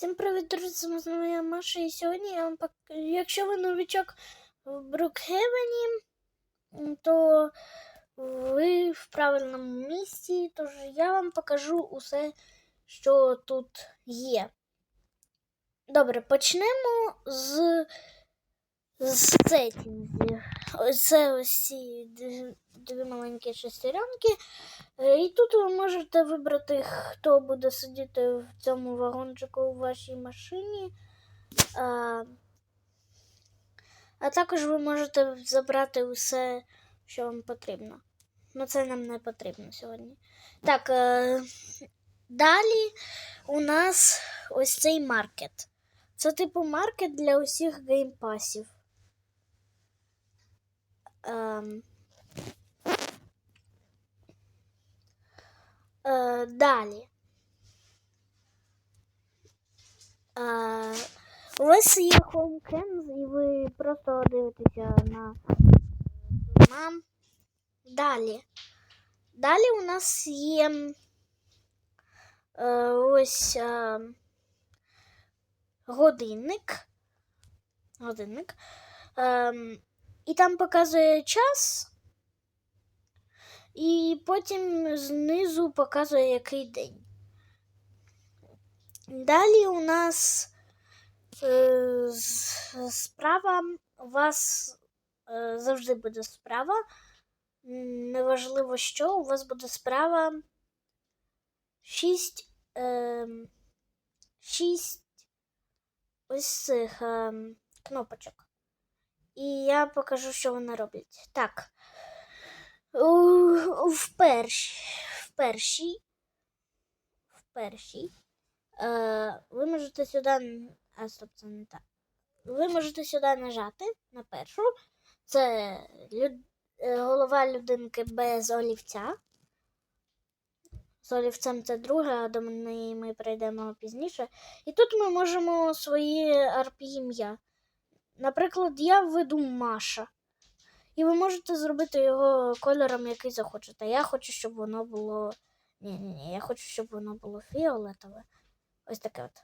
Всім привіт, друзі, з вами я Маша, і сьогодні я вам пок... якщо ви новичок в Брукхевені, то ви в правильному місці, тож я вам покажу усе, що тут є. Добре, почнемо з, з. Ось Це ось ці дві, дві маленькі шестеренки. Е, І тут ви можете вибрати, хто буде сидіти в цьому вагончику у вашій машині. А, а також ви можете забрати усе, що вам потрібно. Ну, це нам не потрібно сьогодні. Так, е, далі у нас ось цей маркет. Це типу маркет для усіх геймпасів. Ем, Е, далі. Е, у вас є HomeCam, і ви просто дивитеся на мам. Далі. Далі у нас є е, ось е, годинник. Годинник. Е, і там показує час. І потім знизу показує, який день. Далі у нас е, справа у вас е, завжди буде справа. Неважливо що, у вас буде справа 6, е, 6 ось цих е, кнопочок. І я покажу, що вони роблять. Так. В першій, в першій, в першій, е, ви можете сюди, а стоп, це не так. Ви можете сюди нажати на першу. Це люд, е, голова людинки без олівця. З олівцем це друге, а до неї ми прийдемо пізніше. І тут ми можемо свої RP ім'я. Наприклад, я введу Маша. І ви можете зробити його кольором, який захочете. Я хочу, щоб воно було. Ні, ні, ні, я хочу, щоб воно було фіолетове. Ось таке от.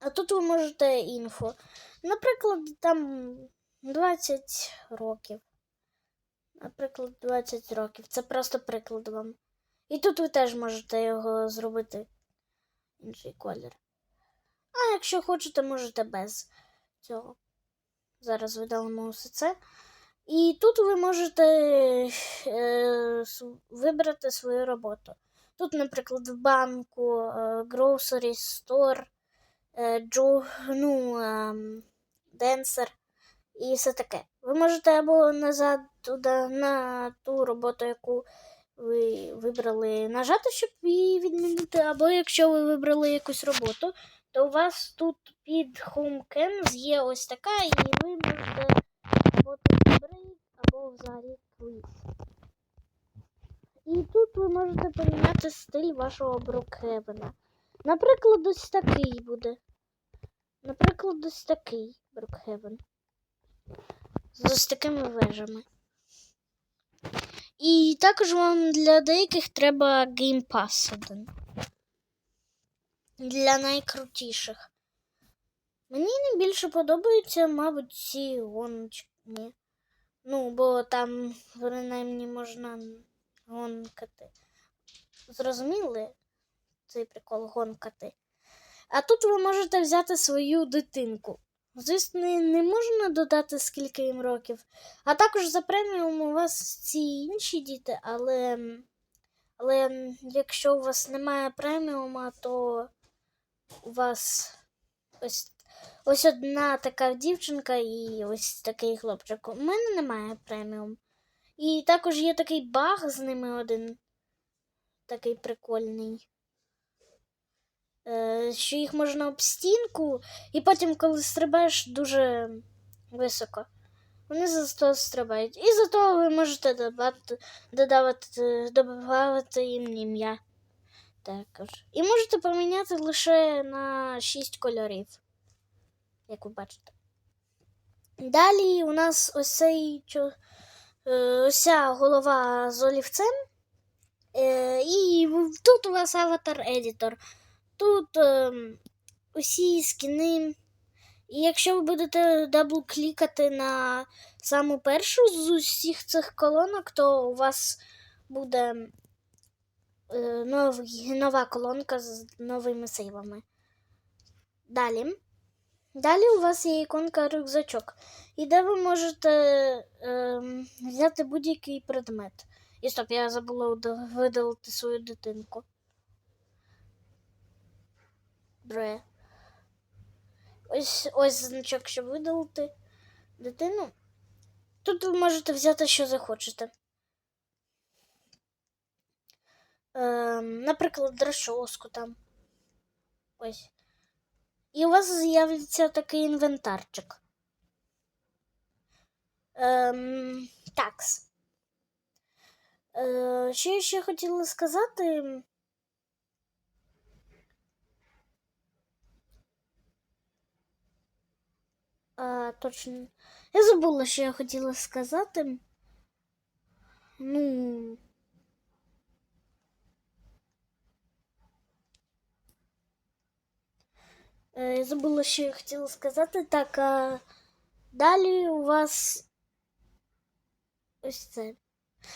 А тут ви можете інфо. Наприклад, там 20 років. Наприклад, 20 років. Це просто приклад вам. І тут ви теж можете його зробити інший колір. А якщо хочете, можете без цього. Зараз видалимо усе це. І тут ви можете е, вибрати свою роботу. Тут, наприклад, в банку, е, grocery store, е, джу, ну, ем, денсер і все таке. Ви можете або назад туди на ту роботу, яку ви вибрали, нажати, щоб її відмінити, або якщо ви вибрали якусь роботу, то у вас тут під HomeCam є ось така, і ви можете тут брейк, або взагалі квіз. І тут ви можете поміняти стиль вашого Брукхевена. Наприклад, ось такий буде. Наприклад, ось такий Брукхевен. З ось такими вежами. І також вам для деяких треба Pass один. Для найкрутіших. Мені найбільше подобаються, мабуть, ці гоночки. Ну, бо там принаймні можна гонкати. Зрозуміли цей прикол гонкати? А тут ви можете взяти свою дитинку. Звісно, не можна додати, скільки їм років. А також за преміум у вас ці інші діти, але, але якщо у вас немає преміума, то у вас ось, ось одна така дівчинка і ось такий хлопчик. У мене немає преміум. І також є такий баг з ними один. Такий прикольний. Е, що їх можна об стінку, і потім, коли стрибаєш дуже високо, вони за то стрибають. І за то ви можете додавати, додавати, додавати їм ім'я. Також. І можете поміняти лише на 6 кольорів, як ви бачите. Далі у нас ось цей е, ось ця голова з олівцем. Е, і тут у вас аватар-едітор. Тут ем, усі скіни. І якщо ви будете дабл-клікати на саму першу з усіх цих колонок, то у вас буде новий, нова колонка з новими сейвами. Далі. Далі у вас є іконка рюкзачок, і де ви можете ем, взяти будь-який предмет. І стоп, я забула видалити свою дитинку. Бре. Ось ось значок, щоб видалити дитину. Тут ви можете взяти, що захочете. Ем, наприклад, розчоску там. Ось. І у вас з'явиться такий інвентарчик. Ем, такс. Е, що я ще хотіла сказати? А, точно. Я забула, що я хотіла сказати. Ну. Я забула, що я хотіла сказати. Так, а далі у вас ось це.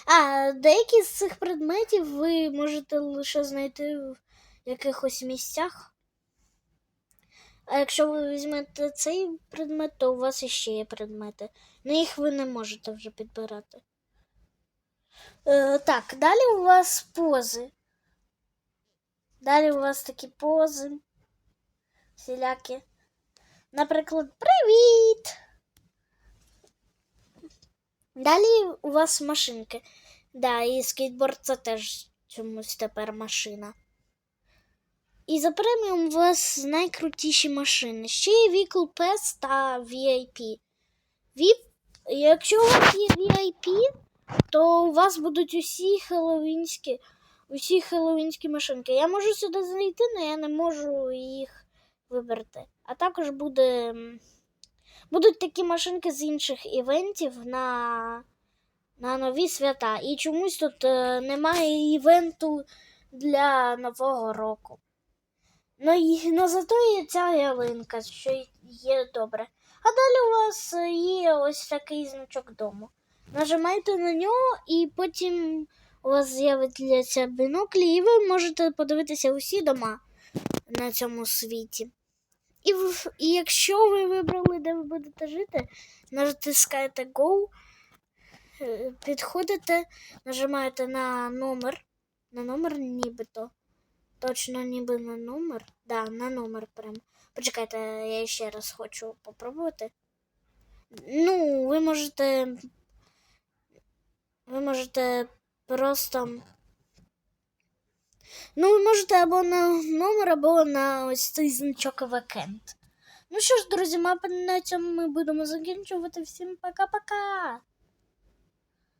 А, деякі з цих предметів ви можете лише знайти в якихось місцях. А якщо ви візьмете цей предмет, то у вас іще є предмети. На їх ви не можете вже підбирати. Е, так, далі у вас пози. Далі у вас такі пози. Всілякі. Наприклад, привіт! Далі у вас машинки. Да, і скейтборд це теж чомусь тепер машина. І за преміум у вас найкрутіші машини. Ще є Vehicle Pass та VIP. VIP, якщо у вас є VIP, то у вас будуть усі хеллоуінські, усі хеллоуінські машинки. Я можу сюди зайти, але я не можу їх вибрати. А також буде, будуть такі машинки з інших івентів на, на нові свята. І чомусь тут е, немає івенту для Нового року. Ну, і, ну зато є ця ялинка, що є добре. А далі у вас є ось такий значок дому. Нажимайте на нього, і потім у вас з'являться біноклі, і ви можете подивитися усі дома на цьому світі. І, і якщо ви вибрали, де ви будете жити, натискаєте Go, е, підходите, нажимаєте на номер. На номер нібито. Точно ніби на номер. Да, на номер прям. Почекайте, я ще раз хочу попробувати. Ну, ви можете. Ви можете просто. Ну, ви можете або на номер, або на ось цей значок векенд. Ну що ж, друзі, мапи на цьому ми будемо закінчувати. Всім пока-пока!